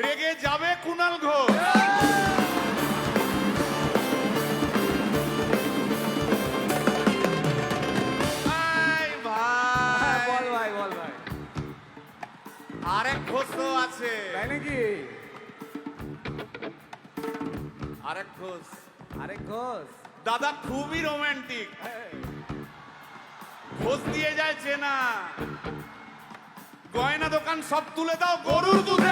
রেগে যাবে কুনাল ঘোষ। হ্যাঁ আরেক ঘোষ আছে। তাই নাকি? আরেক ঘোষ আরে ঘোষ দাদা খুবই রোমান্টিক হ্যাঁ। ঘোষ দিয়ে যায় চেনা। গয়না দোকান সব তুলে দাও গরুর দুধের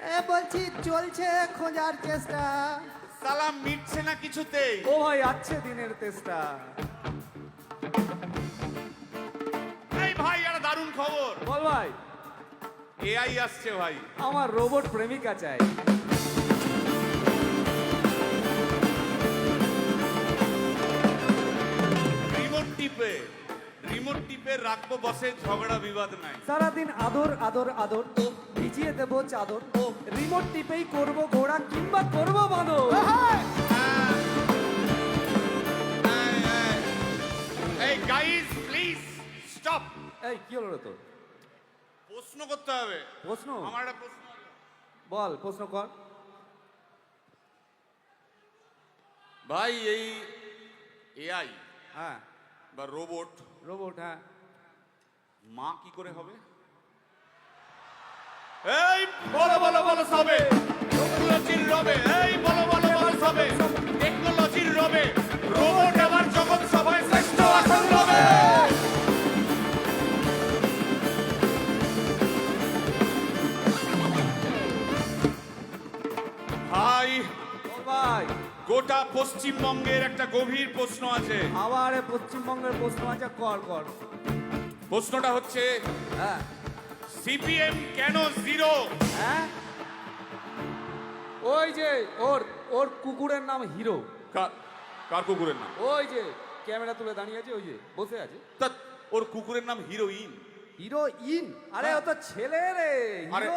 এ বলছি চলছে খোঁজার চেষ্টা। সালাম মিটছে না কিছুতেই ও ভাই আছে দিনের তেষ্টা। এই ভাই একটা দারুণ খবর। বল ভাই। এআই আসছে ভাই। আমার রোবট প্রেমিকা চাই। রিমোট টিপে রিমোট টিপে রাখব বসে ঝগড়া বিবাদ নাই। সারাদিন আদর আদর আদর ভিজিয়ে দেবো চাদর। ও রিমোট টিপেই করব ঘোড়া কিংবা করব বাঁদর এই গাইস প্লিজ স্টপ এই কি হলো তোর? প্রশ্ন করতে হবে। প্রশ্ন? আমার একটা প্রশ্ন বল প্রশ্ন কর। ভাই এই এআই হ্যাঁ। বা রোবট রোবট হ্যাঁ। মা কি করে হবে? এই বলো বলো বলো সবে। টেকনোলজির রবে এই বলো বলো বলো সবে। টেকনোলজির রবে রোবট আবার জগৎ সভায় শ্রেষ্ঠ আসন লবে ভাই ভাই। গোটা পশ্চিমবঙ্গের একটা গভীর প্রশ্ন আছে। আবার পশ্চিমবঙ্গের প্রশ্ন আছে কর কর। প্রশ্নটা হচ্ছে হ্যাঁ। সিপিএম কেন জিরো? হ্যাঁ? ওই যে ওর ওর কুকুরের নাম হিরো। কার কার কুকুরের নাম? ওই যে ক্যামেরা তুলে দাঁড়িয়ে আছে ওই যে বসে আছে। তা ওর কুকুরের নাম হিরোইন। হিরোইন? আরে ও তো ছেলে রে হিরো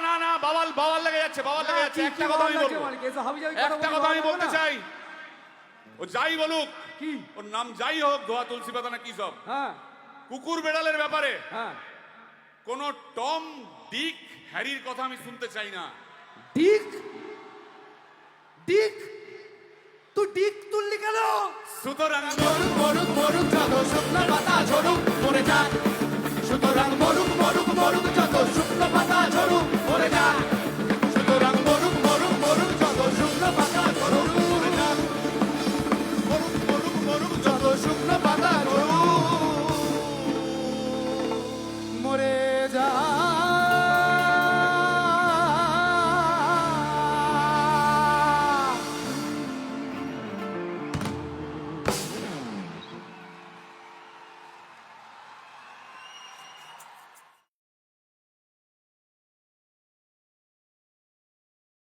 না না বাবাল বাবাল লেগে যাচ্ছে বাবাল হ্যাঁ, লেগে যাচ্ছে। একটা কথা আমি বলব। একটা কথা আমি বলতে চাই। ও যাই বলুক কি? ওর নাম যাই হোক তুলসী পাতা না কি সব। হ্যাঁ। কুকুর বেড়ালের ব্যাপারে হ্যাঁ। কোন টম ডিক হ্যারির কথা আমি শুনতে চাই না। ডিক? ডিক? তুই ডিক তুললি কেন? সুতরাং মরুক মরুক মরুক জাদু স্বপ্নের পাতা ঝরুক পড়ে যাক। সুতরাং মরুক মরুক যত শুকনো পাতা ঝরুক মরে যাক সুতরাং মরুক মরুক মরুক যত শুকনো পাতা ঝরুক মরে যাক মরুক মরুক মরুক যত শুকনো পাতা ঝরুক, মরে যাক